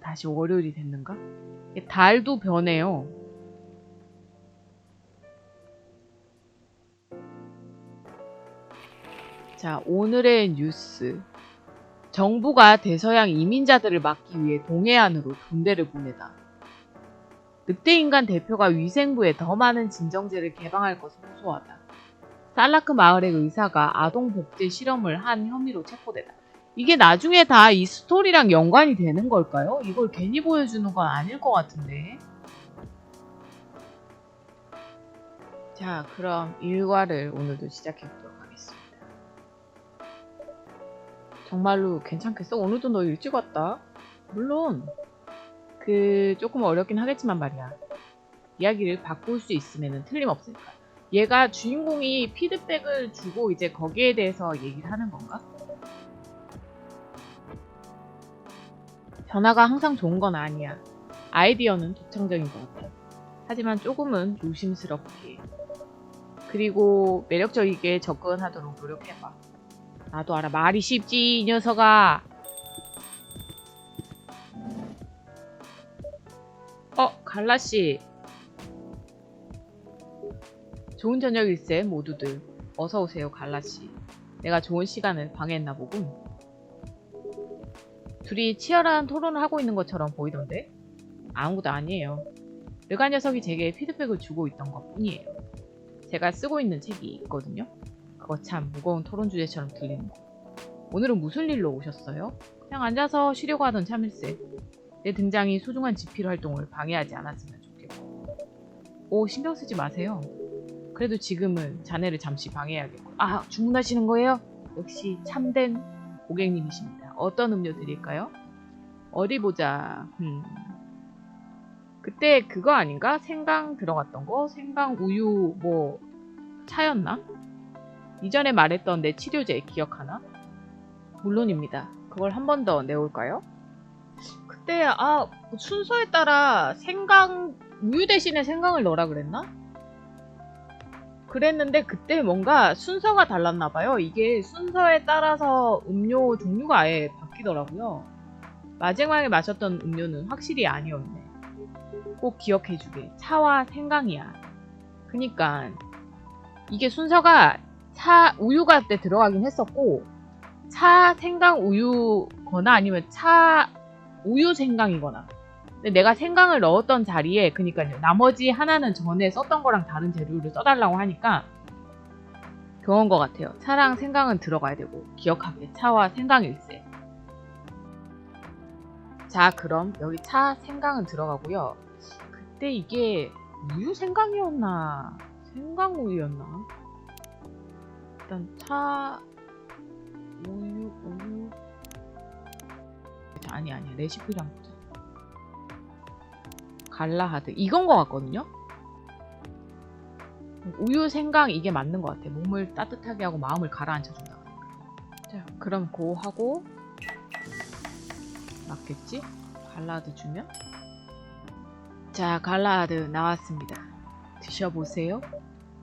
다시 월요일이 됐는가? 달도 변해요. 자, 오늘의 뉴스. 정부가 대서양 이민자들을 막기 위해 동해안으로 군대를 보내다. 늑대인간 대표가 위생부에 더 많은 진정제를 개방할 것을 호소하다. 살라크 마을의 의사가 아동 복제 실험을 한 혐의로 체포되다. 이게 나중에 다 이 스토리랑 연관이 되는 걸까요? 이걸 괜히 보여주는 건 아닐 것 같은데. 자, 그럼 일과를 오늘도 시작해 보도록 하겠습니다. 정말로 괜찮겠어? 오늘도 너 일찍 왔다. 물론 그 조금 어렵긴 하겠지만 말이야. 이야기를 바꿀 수 있으면 틀림없으니까. 얘가 주인공이 피드백을 주고 이제 거기에 대해서 얘기를 하는 건가? 변화가 항상 좋은 건 아니야. 아이디어는 독창적인 것 같아. 하지만 조금은 조심스럽게. 그리고 매력적이게 접근하도록 노력해봐. 나도 알아. 말이 쉽지, 이 녀석아. 어, 갈라씨. 좋은 저녁일세, 모두들. 어서오세요, 갈라씨. 내가 좋은 시간을 방해했나 보군. 둘이 치열한 토론을 하고 있는 것처럼 보이던데? 아무것도 아니에요. 르가 녀석이 제게 피드백을 주고 있던 것 뿐이에요. 제가 쓰고 있는 책이 있거든요. 그거 참 무거운 토론 주제처럼 들리는 거. 오늘은 무슨 일로 오셨어요? 그냥 앉아서 쉬려고 하던 참일세. 내 등장이 소중한 지필 활동을 방해하지 않았으면 좋겠고. 오, 신경 쓰지 마세요. 그래도 지금은 자네를 잠시 방해해야겠고. 아, 주문하시는 거예요? 역시 참된 고객님이십니다. 어떤 음료 드릴까요? 어디 보자. 음. 그때 그거 아닌가? 생강 들어갔던 거? 생강 우유 뭐 차였나? 이전에 말했던 내 치료제 기억하나? 물론입니다. 그걸 한 번 더 내올까요? 그때 아 순서에 따라 생강 우유 대신에 생강을 넣으라 그랬나? 그랬는데 그때 뭔가 순서가 달랐나 봐요. 이게 순서에 따라서 음료 종류가 아예 바뀌더라고요. 마지막에 마셨던 음료는 확실히 아니었네. 꼭 기억해주게. 차와 생강이야. 그니까 이게 순서가 차 우유가 그때 들어가긴 했었고 차 생강 우유거나 아니면 차 우유 생강이거나 내가 생강을 넣었던 자리에 그니까요 나머지 하나는 전에 썼던 거랑 다른 재료를 써달라고 하니까 그런 것 같아요. 차랑 생강은 들어가야 되고 기억하게 차와 생강일세. 자 그럼 여기 차 생강은 들어가고요. 그때 이게 우유 생강이었나? 생강 우유였나? 일단 차 우유 우유. 아니 아니 레시피랑 보자 갈라하드 이건 것 같거든요? 우유 생강 이게 맞는 것 같아. 몸을 따뜻하게 하고 마음을 가라앉혀준다. 자 그럼 고 하고 맞겠지? 갈라하드 주면? 자 갈라하드 나왔습니다. 드셔보세요.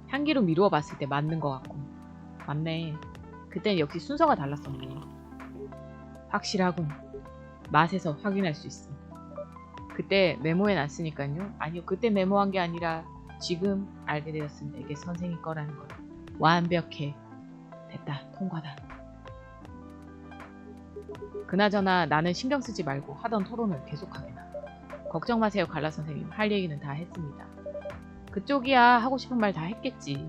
향기로 미루어 봤을 때 맞는 것 같고. 맞네. 그땐 역시 순서가 달랐었네. 확실하군. 맛에서 확인할 수 있어 그때 메모해 놨으니까요. 아니요 그때 메모한 게 아니라 지금 알게 되었습니다. 이게 선생님 거라는 걸 완벽해. 됐다. 통과다. 그나저나 나는 신경 쓰지 말고 하던 토론을 계속하게나. 걱정 마세요 갈라 선생님. 할 얘기는 다 했습니다. 그쪽이야. 하고 싶은 말 다 했겠지.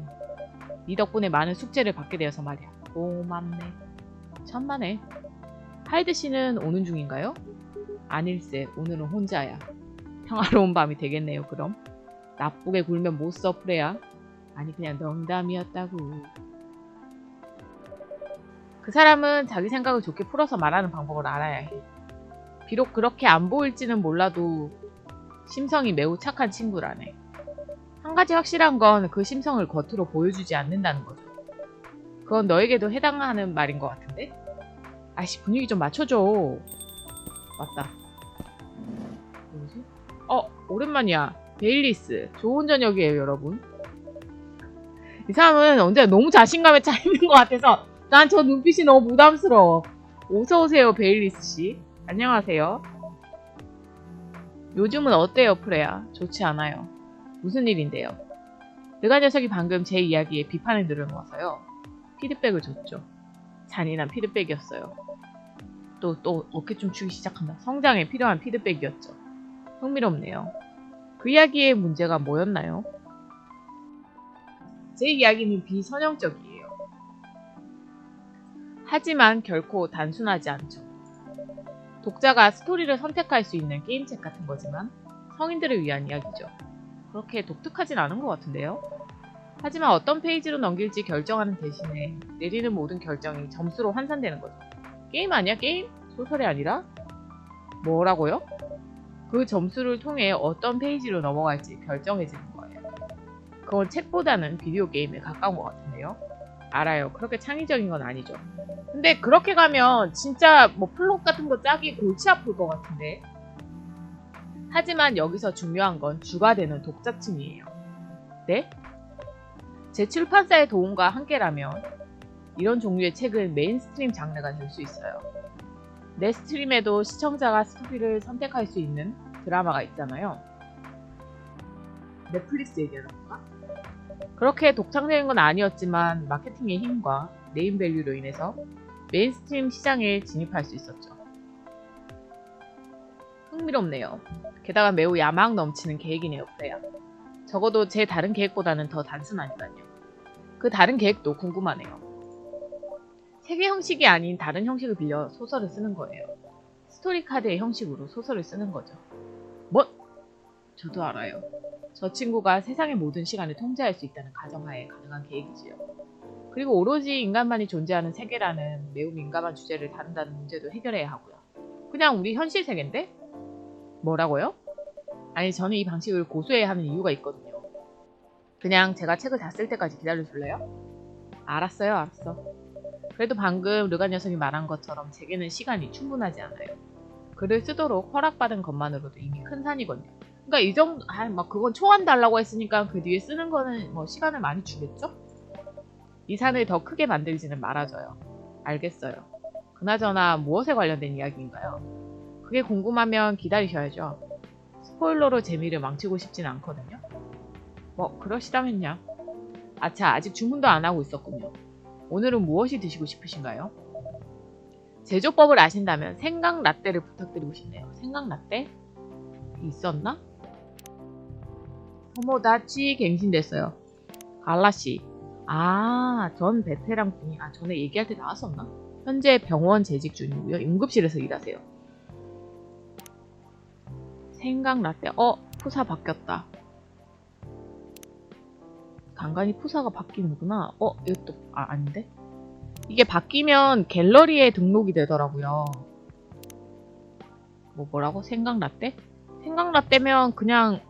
네 덕분에 많은 숙제를 받게 되어서 말이야. 고맙네. 천만에. 하이드 씨는 오는 중인가요? 아닐세 오늘은 혼자야. 평화로운 밤이 되겠네요 그럼. 나쁘게 굴면 못 써 프레야. 아니 그냥 농담이었다고. 그 사람은 자기 생각을 좋게 풀어서 말하는 방법을 알아야 해. 비록 그렇게 안 보일지는 몰라도 심성이 매우 착한 친구라네. 한 가지 확실한 건 그 심성을 겉으로 보여주지 않는다는 거죠. 그건 너에게도 해당하는 말인 것 같은데? 아씨 분위기 좀 맞춰줘. 맞다 뭐지? 어 오랜만이야 베일리스 좋은 저녁이에요 여러분 이 사람은 언제 너무 자신감에 차 있는 것 같아서 난 저 눈빛이 너무 부담스러워 어서 오세요 베일리스 씨 안녕하세요 요즘은 어때요, 프레야? 좋지 않아요. 무슨 일인데요? 느가 녀석이 방금 제 이야기에 비판을 늘어놓아서요. 피드백을 줬죠. 잔인한 피드백이었어요. 또, 또, 어깨 좀 추기 시작한다. 성장에 필요한 피드백이었죠. 흥미롭네요. 그 이야기의 문제가 뭐였나요? 제 이야기는 비선형적이에요. 하지만 결코 단순하지 않죠. 독자가 스토리를 선택할 수 있는 게임책 같은 거지만 성인들을 위한 이야기죠. 그렇게 독특하진 않은 것 같은데요. 하지만 어떤 페이지로 넘길지 결정하는 대신에 내리는 모든 결정이 점수로 환산되는 거죠. 게임 아니야 게임? 소설이 아니라? 뭐라고요? 그 점수를 통해 어떤 페이지로 넘어갈지 결정해지는 거예요. 그건 책보다는 비디오 게임에 가까운 것 같은데요. 알아요. 그렇게 창의적인 건 아니죠. 근데 그렇게 가면 진짜 뭐 플롯 같은 거 짜기 골치 아플 것 같은데. 하지만 여기서 중요한 건 주가 되는 독자층이에요. 네? 제 출판사의 도움과 함께라면 이런 종류의 책은 메인스트림 장르가 될 수 있어요. 내 스트림에도 시청자가 스토리를 선택할 수 있는 드라마가 있잖아요. 넷플릭스 얘기하는 건가? 그렇게 독창적인 건 아니었지만 마케팅의 힘과 네임밸류로 인해서 메인스트림 시장에 진입할 수 있었죠. 흥미롭네요. 게다가 매우 야망 넘치는 계획이네요, 프레야. 적어도 제 다른 계획보다는 더 단순하니까요. 그 다른 계획도 궁금하네요. 세계 형식이 아닌 다른 형식을 빌려 소설을 쓰는 거예요. 스토리 카드의 형식으로 소설을 쓰는 거죠. 뭐? 저도 알아요. 저 친구가 세상의 모든 시간을 통제할 수 있다는 가정하에 가능한 계획이지요. 그리고 오로지 인간만이 존재하는 세계라는 매우 민감한 주제를 다룬다는 문제도 해결해야 하고요. 그냥 우리 현실 세계인데? 뭐라고요? 아니 저는 이 방식을 고수해야 하는 이유가 있거든요. 그냥 제가 책을 다 쓸 때까지 기다려줄래요? 알았어요, 알았어. 그래도 방금 르가 녀석이 말한 것처럼 제게는 시간이 충분하지 않아요. 글을 쓰도록 허락받은 것만으로도 이미 큰 산이거든요. 그러니까 이 정도, 아, 막 그건 초안 달라고 했으니까 그 뒤에 쓰는 거는 뭐 시간을 많이 주겠죠? 이 산을 더 크게 만들지는 말아줘요. 알겠어요. 그나저나 무엇에 관련된 이야기인가요? 그게 궁금하면 기다리셔야죠. 스포일러로 재미를 망치고 싶진 않거든요. 뭐 그러시다면요. 아차 아직 주문도 안 하고 있었군요. 오늘은 무엇이 드시고 싶으신가요? 제조법을 아신다면 생강 라떼를 부탁드리고 싶네요. 생강 라떼? 있었나? 나치 갱신됐어요. 갈라씨. 아, 전 베테랑 분이 아 전에 얘기할 때 나왔었나? 현재 병원 재직 중이고요. 응급실에서 일하세요. 라떼. 어, 푸사 바뀌었다. 간간히 푸사가 바뀌는구나. 어, 이것도 아 아닌데? 이게 바뀌면 갤러리에 등록이 되더라고요. 뭐 뭐라고? 생강 라떼면 그냥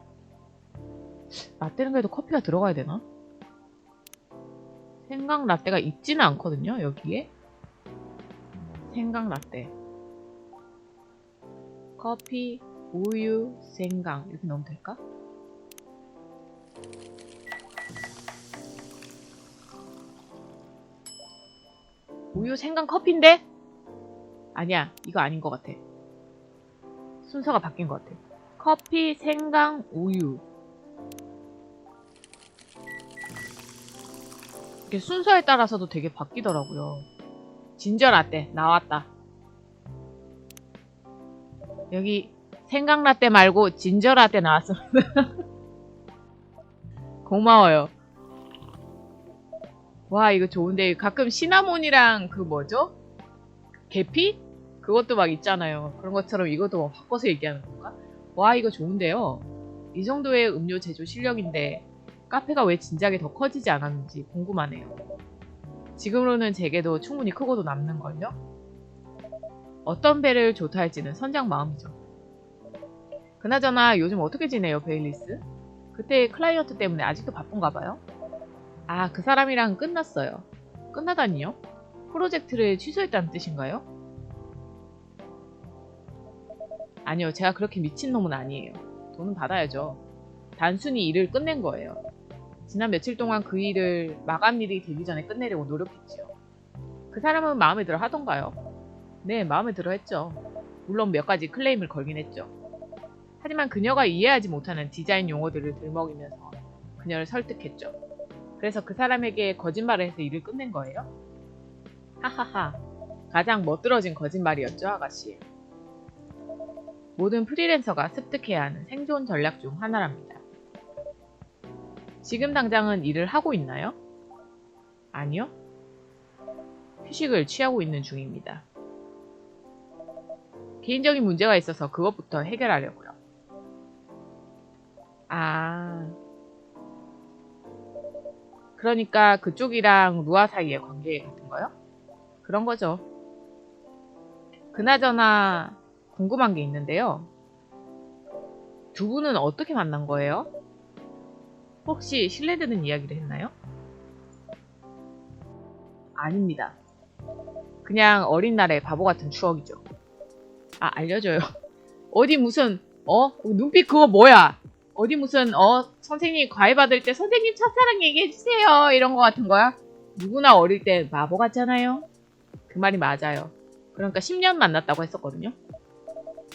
라떼는 그래도 커피가 들어가야 되나? 생강 라떼가 있지는 않거든요, 여기에. 생강 라떼. 커피, 우유, 생강. 이렇게 넣으면 될까? 우유, 생강, 커피인데? 아니야, 이거 아닌 것 같아. 순서가 바뀐 것 같아. 커피, 생강, 우유. 이게 순서에 따라서도 되게 바뀌더라고요. 진저 라떼 나왔다. 여기 생강 라떼 말고 진저 라떼 나왔습니다. 고마워요. 와 이거 좋은데 가끔 시나몬이랑 그 뭐죠? 계피? 그것도 막 있잖아요. 그런 것처럼 이것도 뭐 바꿔서 얘기하는 건가? 와 이거 좋은데요. 이 정도의 음료 제조 실력인데 카페가 왜 진작에 더 커지지 않았는지 궁금하네요. 지금으로는 제게도 충분히 크고도 남는걸요? 어떤 배를 조타할지는 선장 마음이죠. 그나저나 요즘 어떻게 지내요, 베일리스? 그때 클라이언트 때문에 아직도 바쁜가 봐요? 아, 그 사람이랑 끝났어요. 끝나다니요? 프로젝트를 취소했다는 뜻인가요? 아니요, 제가 그렇게 미친놈은 아니에요. 돈은 받아야죠. 단순히 일을 끝낸 거예요. 지난 며칠 동안 그 일을 마감일이 되기 전에 끝내려고 노력했지요. 그 사람은 마음에 들어 하던가요? 네, 마음에 들어 했죠. 물론 몇 가지 클레임을 걸긴 했죠. 하지만 그녀가 이해하지 못하는 디자인 용어들을 들먹이면서 그녀를 설득했죠. 그래서 그 사람에게 거짓말을 해서 일을 끝낸 거예요? 하하하. 가장 멋들어진 거짓말이었죠, 아가씨. 모든 프리랜서가 습득해야 하는 생존 전략 중 하나랍니다. 지금 당장은 일을 하고 있나요? 아니요. 휴식을 취하고 있는 중입니다. 개인적인 문제가 있어서 그것부터 해결하려고요. 아. 그러니까 그쪽이랑 루아 사이의 관계 같은 거요? 그런 거죠. 그나저나 궁금한 게 있는데요. 두 분은 어떻게 만난 거예요? 혹시 실례되는 이야기를 했나요? 아닙니다. 그냥 어린 날의 바보 같은 추억이죠. 아, 알려줘요. 어디 무슨, 어? 눈빛 그거 뭐야? 어디 무슨, 어? 선생님 과외 받을 때 선생님 첫사랑 얘기해주세요. 이런 거 같은 거야? 누구나 어릴 때 바보 같잖아요? 그 말이 맞아요. 그러니까 10년 만났다고 했었거든요.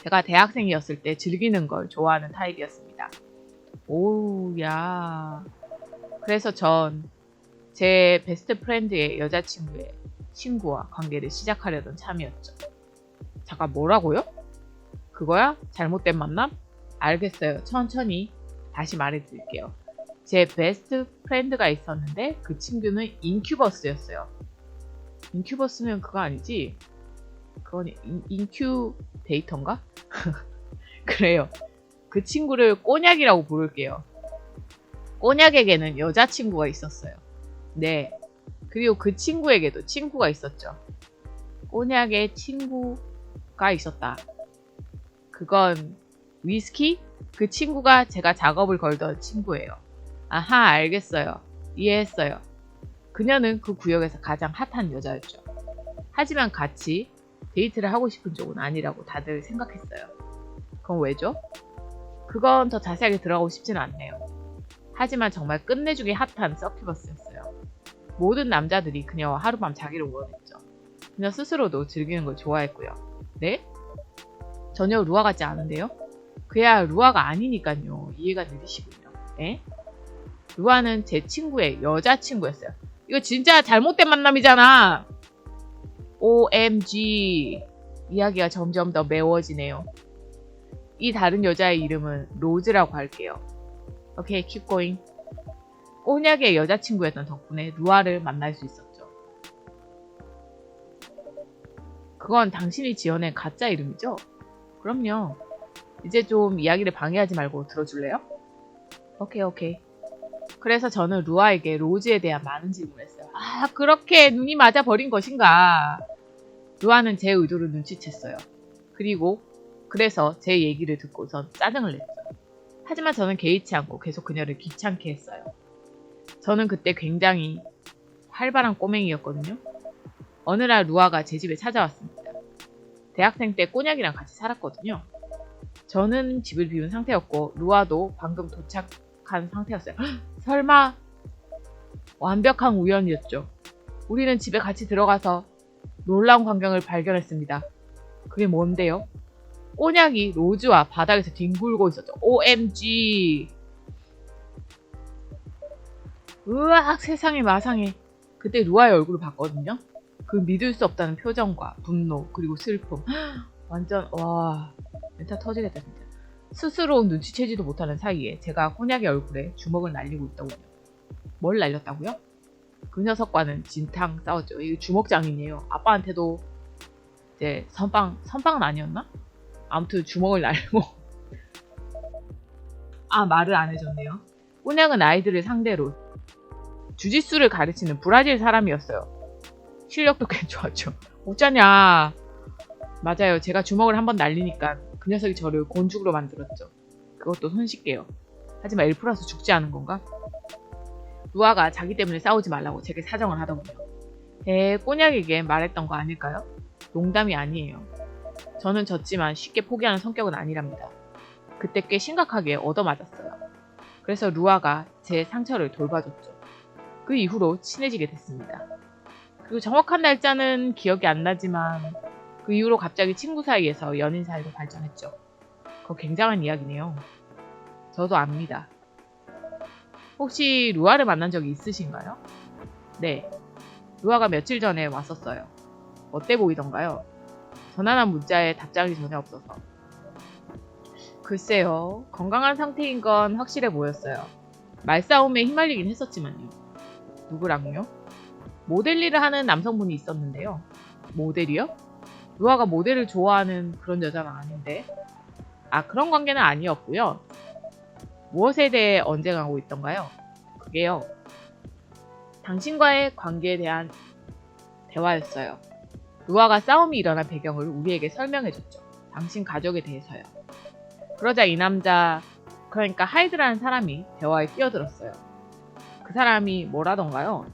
제가 대학생이었을 때 즐기는 걸 좋아하는 타입이었습니다. 오우, 야. 그래서 전 제 베스트 프렌드의 여자친구의 친구와 관계를 시작하려던 참이었죠. 잠깐 뭐라고요? 그거야? 잘못된 만남? 알겠어요. 천천히 다시 말해드릴게요. 제 베스트 프렌드가 있었는데 그 친구는 인큐버스였어요. 인큐버스면 그거 아니지? 그건 인, 인큐데이터인가? 그래요. 그 친구를 꼬냑이라고 부를게요. 꼬냑에게는 여자친구가 있었어요. 네. 그리고 그 친구에게도 친구가 있었죠. 꼬냑의 친구가 있었다. 그건 위스키? 그 친구가 제가 작업을 걸던 친구예요. 아하, 알겠어요. 이해했어요. 그녀는 그 구역에서 가장 핫한 여자였죠. 하지만 같이 데이트를 하고 싶은 쪽은 아니라고 다들 생각했어요. 그건 왜죠? 그건 더 자세하게 들어가고 싶지는 않네요. 하지만 정말 끝내주기 핫한 서큐버스였어요. 모든 남자들이 그녀와 하룻밤 자기를 원했죠. 그녀 스스로도 즐기는 걸 좋아했고요. 네? 전혀 루아 같지 않은데요? 그야 루아가 아니니까요. 이해가 느리시군요. 에? 루아는 제 친구의 여자친구였어요. 이거 진짜 잘못된 만남이잖아. OMG. 이야기가 점점 더 매워지네요. 이 다른 여자의 이름은 로즈라고 할게요. 오케이, keep going. 꼬냑의 여자친구였던 덕분에 루아를 만날 수 있었죠. 그건 당신이 지어낸 가짜 이름이죠? 그럼요. 이제 좀 이야기를 방해하지 말고 들어줄래요? 오케이, 오케이. 그래서 저는 루아에게 로즈에 대한 많은 질문을 했어요. 아, 그렇게 눈이 맞아 버린 것인가? 루아는 제 의도를 눈치챘어요. 그리고 그래서 제 얘기를 듣고선 짜증을 냈죠. 하지만 저는 개의치 않고 계속 그녀를 귀찮게 했어요. 저는 그때 굉장히 활발한 꼬맹이였거든요. 어느 날 루아가 제 집에 찾아왔습니다. 대학생 때 꼬냑이랑 같이 살았거든요. 저는 집을 비운 상태였고 루아도 방금 도착한 상태였어요. 헉, 설마 완벽한 우연이었죠. 우리는 집에 같이 들어가서 놀라운 광경을 발견했습니다. 그게 뭔데요? 꼬냑이 로즈와 바닥에서 뒹굴고 있었죠. OMG! 으악 세상에 마상에. 그때 루아의 얼굴을 봤거든요. 그 믿을 수 없다는 표정과 분노 그리고 슬픔. 완전 와 멘탈 터지겠다 진짜. 스스로 눈치채지도 못하는 사이에 제가 꼬냑의 얼굴에 주먹을 날리고 있더군요. 뭘 날렸다고요? 그 녀석과는 진탕 싸웠죠. 이거 주먹장이네요. 아빠한테도 이제 선빵 선빵은 아니었나? 아무튼 주먹을 날고 아 말을 안 해줬네요. 꼬냑은 아이들을 상대로 주짓수를 가르치는 브라질 사람이었어요. 실력도 꽤 좋았죠. 어쩌냐. 맞아요. 제가 주먹을 한번 날리니까 그 녀석이 저를 곤죽으로 만들었죠. 그것도 손쉽게요. 하지만 엘프라서 죽지 않은 건가? 루아가 자기 때문에 싸우지 말라고 제게 사정을 하더군요. 에, 꼬냑에게 말했던 거 아닐까요? 농담이 아니에요. 저는 졌지만 쉽게 포기하는 성격은 아니랍니다. 그때 꽤 심각하게 얻어맞았어요. 그래서 루아가 제 상처를 돌봐줬죠. 그 이후로 친해지게 됐습니다. 그리고 정확한 날짜는 기억이 안 나지만 그 이후로 갑자기 친구 사이에서 연인 사이로 발전했죠. 그거 굉장한 이야기네요. 저도 압니다. 혹시 루아를 만난 적이 있으신가요? 네. 루아가 며칠 전에 왔었어요. 어때 보이던가요? 전화한 문자에 답장이 전혀 없어서. 글쎄요. 건강한 상태인 건 확실해 보였어요. 말싸움에 휘말리긴 했었지만요. 누구랑요? 모델 일을 하는 남성분이 있었는데요. 모델이요? 루아가 모델을 좋아하는 그런 여자는 아닌데. 아, 그런 관계는 아니었고요. 무엇에 대해 언쟁 하고 있던가요? 그게요. 당신과의 관계에 대한 대화였어요. 루아가 싸움이 일어난 배경을 우리에게 설명해줬죠. 당신 가족에 대해서요. 그러자 이 남자, 그러니까 하이드라는 사람이 대화에 끼어들었어요. 그 사람이 뭐라던가요?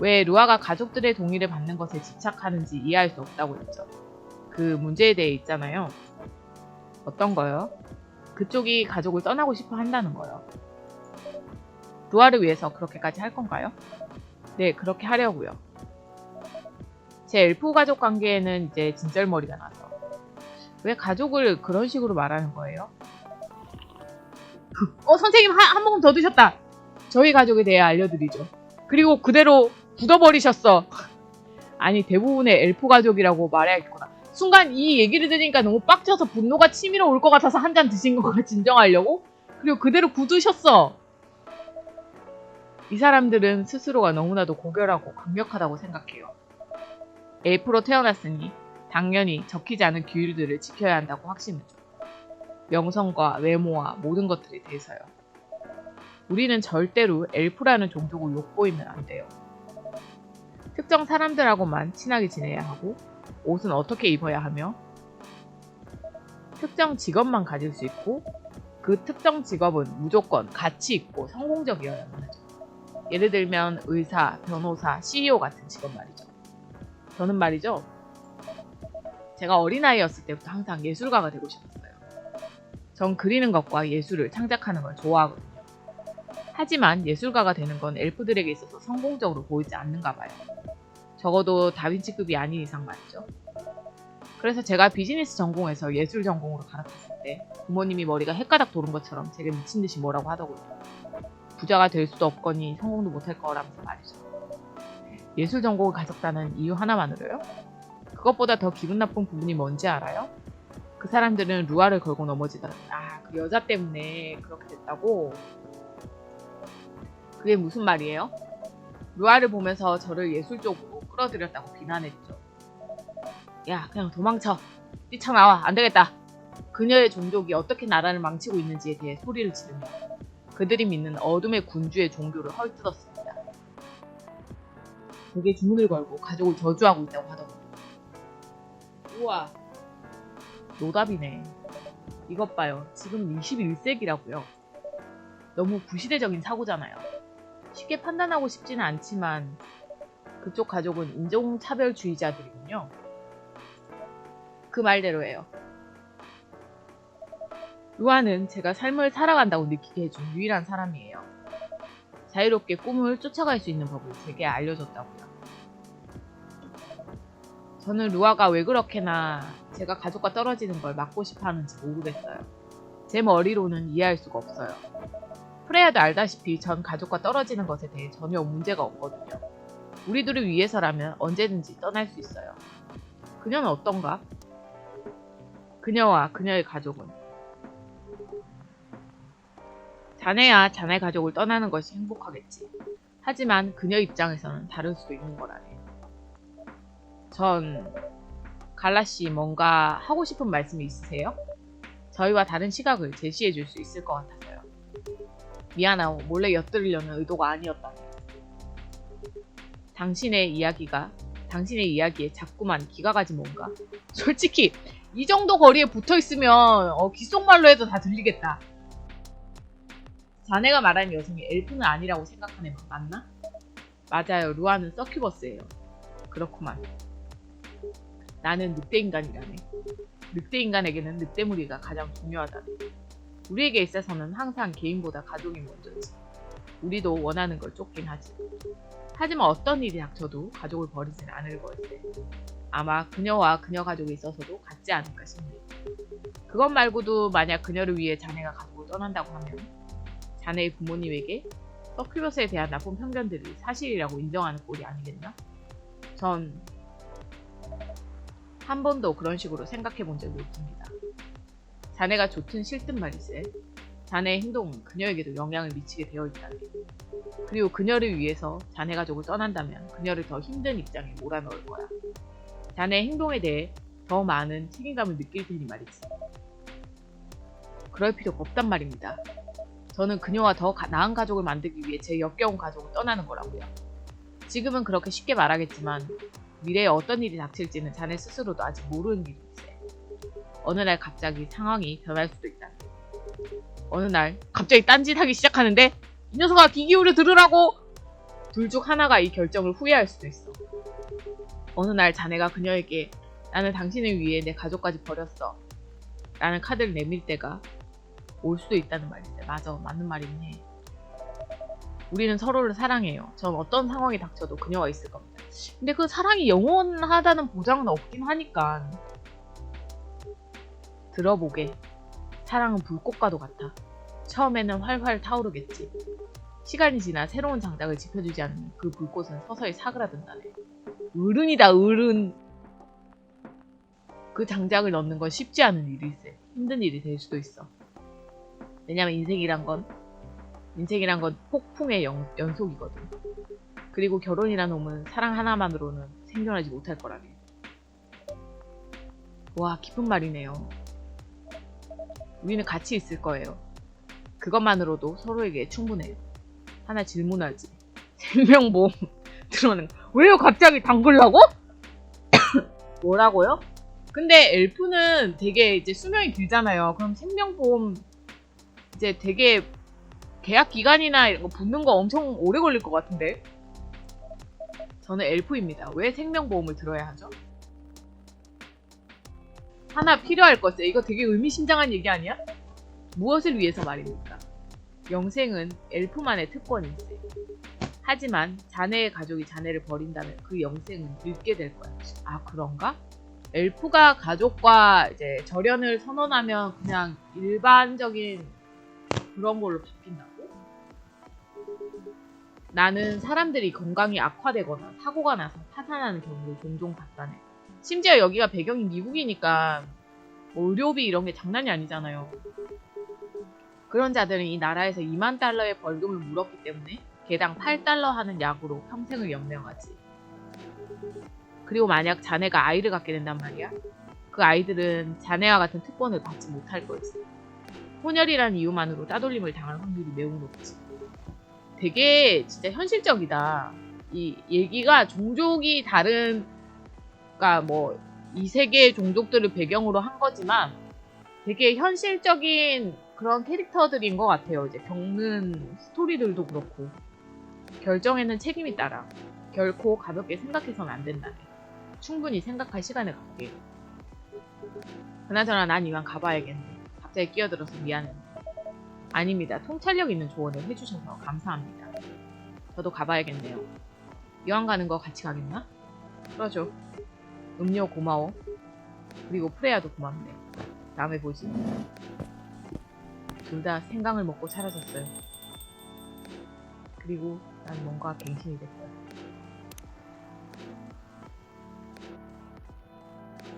왜 루아가 가족들의 동의를 받는 것에 집착하는지 이해할 수 없다고 했죠. 그 문제에 대해 있잖아요. 어떤 거요? 그쪽이 가족을 떠나고 싶어 한다는 거요. 루아를 위해서 그렇게까지 할 건가요? 네, 그렇게 하려고요. 제 엘프 가족 관계에는 이제 진절머리가 나서 왜 가족을 그런 식으로 말하는 거예요? 어, 선생님 한, 한 모금 더 드셨다. 저희 가족에 대해 알려드리죠. 그리고 그대로 굳어버리셨어. 아니 대부분의 엘프 가족이라고 말해야겠구나. 순간 이 얘기를 들으니까 너무 빡쳐서 분노가 치밀어 올 것 같아서 한 잔 드신 거가 진정하려고? 그리고 그대로 굳으셨어. 이 사람들은 스스로가 너무나도 고결하고 강력하다고 생각해요. 엘프로 태어났으니 당연히 적히지 않은 규율들을 지켜야 한다고 확신하죠. 명성과 외모와 모든 것들에 대해서요. 우리는 절대로 엘프라는 종족을 욕보이면 안 돼요. 특정 사람들하고만 친하게 지내야 하고 옷은 어떻게 입어야 하며 특정 직업만 가질 수 있고 그 특정 직업은 무조건 가치 있고 성공적이어야만 하죠. 예를 들면 의사, 변호사, CEO 같은 직업 말이죠. 저는 말이죠. 제가 어린아이였을 때부터 항상 예술가가 되고 싶었어요. 전 그리는 것과 예술을 창작하는 걸 좋아하거든요. 하지만 예술가가 되는 건 엘프들에게 있어서 성공적으로 보이지 않는가 봐요. 적어도 다빈치급이 아닌 이상 말이죠. 그래서 제가 비즈니스 전공에서 예술 전공으로 갈아탔을 때 부모님이 머리가 헷가닥 도는 것처럼 제게 미친 듯이 뭐라고 하더군요. 부자가 될 수도 없거니 성공도 못할 거라면서 말이죠. 예술 전공을 가졌다는 이유 하나만으로요? 그것보다 더 기분 나쁜 부분이 뭔지 알아요? 그 사람들은 루아를 걸고 넘어지더라. 아, 그 여자 때문에 그렇게 됐다고? 그게 무슨 말이에요? 루아를 보면서 저를 예술 쪽으로 끌어들였다고 비난했죠. 야, 그냥 도망쳐. 뛰쳐나와. 안 되겠다. 그녀의 종족이 어떻게 나라를 망치고 있는지에 대해 소리를 지르며 그들이 믿는 어둠의 군주의 종교를 헐뜯었습니 다. 그게 주문을 걸고 가족을 저주하고 있다고 하더군요. 우와, 노답이네. 이것 봐요. 지금 21세기라고요. 너무 구시대적인 사고잖아요. 쉽게 판단하고 싶지는 않지만 그쪽 가족은 인종차별주의자들이군요. 그 말대로예요. 루아는 제가 삶을 살아간다고 느끼게 해준 유일한 사람이에요. 자유롭게 꿈을 쫓아갈 수 있는 법을 제게 알려줬다고요. 저는 루아가 왜 그렇게나 제가 가족과 떨어지는 걸 막고 싶어 하는지 모르겠어요. 제 머리로는 이해할 수가 없어요. 프레야도 알다시피 전 가족과 떨어지는 것에 대해 전혀 문제가 없거든요. 우리들을 위해서라면 언제든지 떠날 수 있어요. 그녀는 어떤가? 그녀와 그녀의 가족은 자네야 자네 가족을 떠나는 것이 행복하겠지. 하지만 그녀 입장에서는 다를 수도 있는 거라네. 전 갈라씨 뭔가 하고 싶은 말씀이 있으세요? 저희와 다른 시각을 제시해 줄 수 있을 것 같아서요. 미안하오. 몰래 엿들으려는 의도가 아니었다네. 당신의 이야기가 당신의 이야기에 자꾸만 기가 가지 뭔가. 솔직히 이 정도 거리에 붙어 있으면 어, 귓속말로 해도 다 들리겠다. 자네가 말하는 여성이 엘프는 아니라고 생각하는 건 맞나? 맞아요. 루아는 서큐버스예요. 그렇구만. 나는 늑대 인간이라네. 늑대 인간에게는 늑대 무리가 가장 중요하다네. 우리에게 있어서는 항상 개인보다 가족이 먼저지. 우리도 원하는 걸 쫓긴 하지. 하지만 어떤 일이 닥쳐도 가족을 버리진 않을 걸세. 아마 그녀와 그녀 가족에 있어서도 같지 않을까 싶네. 그것 말고도 만약 그녀를 위해 자네가 가지고 떠난다고 하면 자네의 부모님에게 서큘러스에 대한 나쁜 편견들이 사실이라고 인정하는 꼴이 아니겠나? 전 한 번도 그런 식으로 생각해 본 적이 없습니다. 자네가 좋든 싫든 말이지. 자네의 행동은 그녀에게도 영향을 미치게 되어 있다네. 그리고 그녀를 위해서 자네 가족을 떠난다면 그녀를 더 힘든 입장에 몰아넣을 거야. 자네의 행동에 대해 더 많은 책임감을 느낄 테니 말이지. 그럴 필요가 없단 말입니다. 저는 그녀와 더 가- 나은 가족을 만들기 위해 제 역겨운 가족을 떠나는 거라고요. 지금은 그렇게 쉽게 말하겠지만 미래에 어떤 일이 닥칠지는 자네 스스로도 아직 모르는 일일세. 어느 날 갑자기 상황이 변할 수도 있다. 어느 날 갑자기 딴짓하기 시작하는데 이 녀석아 귀 기울여 들으라고! 둘 중 하나가 이 결정을 후회할 수도 있어. 어느 날 자네가 그녀에게 나는 당신을 위해 내 가족까지 버렸어. 라는 카드를 내밀 때가 올 수도 있다는 말인데 맞아 맞는 말이긴 해. 우리는 서로를 사랑해요. 전 어떤 상황이 닥쳐도 그녀와 있을 겁니다. 근데 그 사랑이 영원하다는 보장은 없긴 하니까 들어보게. 사랑은 불꽃과도 같아. 처음에는 활활 타오르겠지. 시간이 지나 새로운 장작을 지펴주지 않으면 그 불꽃은 서서히 사그라든다네. 어른이다 어른. 그 장작을 넣는 건 쉽지 않은 일일세. 힘든 일이 될 수도 있어. 왜냐면 인생이란 건 인생이란 건 폭풍의 연, 연속이거든. 그리고 결혼이란 놈은 사랑 하나만으로는 생존하지 못할 거라네. 와 깊은 말이네요. 우리는 같이 있을 거예요. 그것만으로도 서로에게 충분해요. 하나 질문하지. 생명보험 들어는 왜요 갑자기 담글라고? 뭐라고요? 근데 엘프는 되게 이제 수명이 길잖아요. 그럼 생명보험 이제 되게 계약 기간이나 이런 거 붙는 거 엄청 오래 걸릴 것 같은데. 저는 엘프입니다. 왜 생명보험을 들어야 하죠? 하나 필요할 것에 이거 되게 의미심장한 얘기 아니야? 무엇을 위해서 말입니까? 영생은 엘프만의 특권일세. 하지만 자네의 가족이 자네를 버린다면 그 영생은 잃게 될 거야. 아 그런가? 엘프가 가족과 이제 절연을 선언하면 그냥 일반적인 그런 걸로 바뀐다고? 나는 사람들이 건강이 악화되거나 사고가 나서 파산하는 경우를 종종 봤다네. 심지어 여기가 배경이 미국이니까 뭐 의료비 이런 게 장난이 아니잖아요. 그런 자들은 이 나라에서 2만 달러의 벌금을 물었기 때문에 개당 8달러 하는 약으로 평생을 연명하지. 그리고 만약 자네가 아이를 갖게 된단 말이야. 그 아이들은 자네와 같은 특권을 받지 못할 거지. 혼혈이라는 이유만으로 따돌림을 당할 확률이 매우 높지. 되게 진짜 현실적이다. 이 얘기가 종족이 다른, 그러니까 뭐 이 세계의 종족들을 배경으로 한 거지만 되게 현실적인 그런 캐릭터들인 것 같아요. 이제 겪는 스토리들도 그렇고 결정에는 책임이 따라 결코 가볍게 생각해서는 안 된다네. 충분히 생각할 시간을 갖게. 그나저나 난 이만 가봐야겠네. 갑자기 끼어들어서 미안해. 아닙니다. 통찰력 있는 조언을 해주셔서 감사합니다. 저도 가봐야겠네요. 이왕 가는 거 같이 가겠나? 그러죠. 음료 고마워. 그리고 프레야도 고맙네. 다음에 보지. 둘 다 생강을 먹고 사라졌어요. 그리고 난 뭔가 갱신이 됐어요.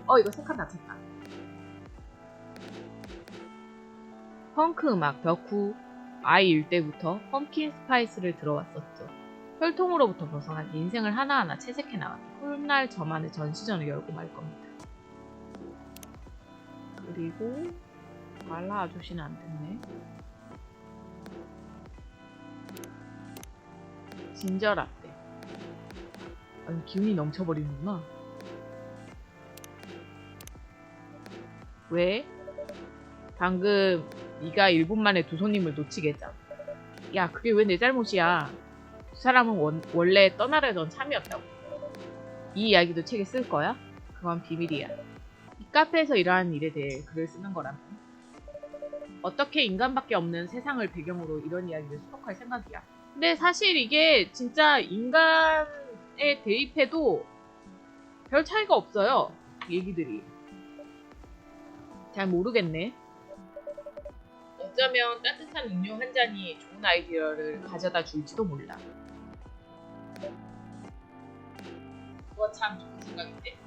어, 이거 색깔 다쳤다. 펑크 음악 덕후 아이 일 때부터 펌킨 스파이스를 들어왔었죠. 혈통으로부터 벗어난 인생을 하나하나 채색해 나가는 훗날 저만의 전시전을 열고 말 겁니다. 그리고 말라 아저씨는 안 됐네. 진저 라떼. 아니, 기운이 넘쳐버리는구나. 왜? 방금 네가 1분 만에 두 손님을 했잖아. 야, 그게 왜 내 잘못이야? 두 사람은 원, 원래 떠나려던 참이었다고. 이 이야기도 책에 쓸 거야? 그건 비밀이야. 이 카페에서 일어나는 일에 대해 글을 쓰는 거라면. 어떻게 인간밖에 없는 세상을 배경으로 이런 이야기를 수록할 생각이야. 근데 사실 이게 진짜 인간에 대입해도 별 차이가 없어요. 얘기들이. 잘 모르겠네. 어쩌면 따뜻한 음료 한 잔이 좋은 아이디어를 가져다 줄지도 몰라. 그거 참 좋은 생각인데.